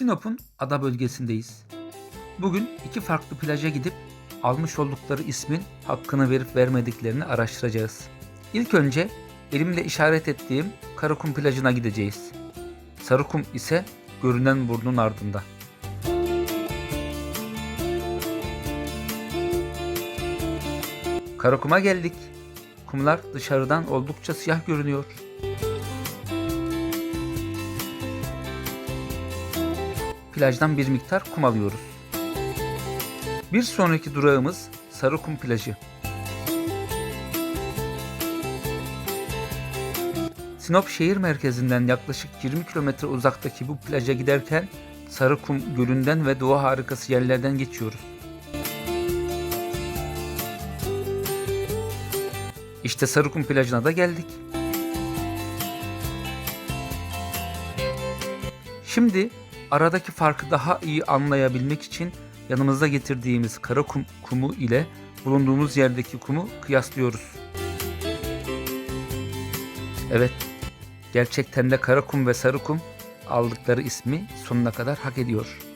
Sinop'un ada bölgesindeyiz. Bugün iki farklı plaja gidip almış oldukları ismin hakkını verip vermediklerini araştıracağız. İlk önce elimle işaret ettiğim Karakum plajına gideceğiz. Sarıkum ise görünen burnun ardında. Karakum'a geldik. Kumlar dışarıdan oldukça siyah görünüyor. Plajdan bir miktar kum alıyoruz. Bir sonraki durağımız Sarıkum plajı. Sinop şehir merkezinden yaklaşık 20 kilometre uzaktaki bu plaja giderken Sarıkum Gölü'nden ve doğa harikası yerlerden geçiyoruz. İşte Sarıkum plajına da geldik. Şimdi aradaki farkı daha iyi anlayabilmek için yanımızda getirdiğimiz kara kum, kumu ile bulunduğumuz yerdeki kumu kıyaslıyoruz. Evet, gerçekten de kara kum ve sarı kum aldıkları ismi sonuna kadar hak ediyor.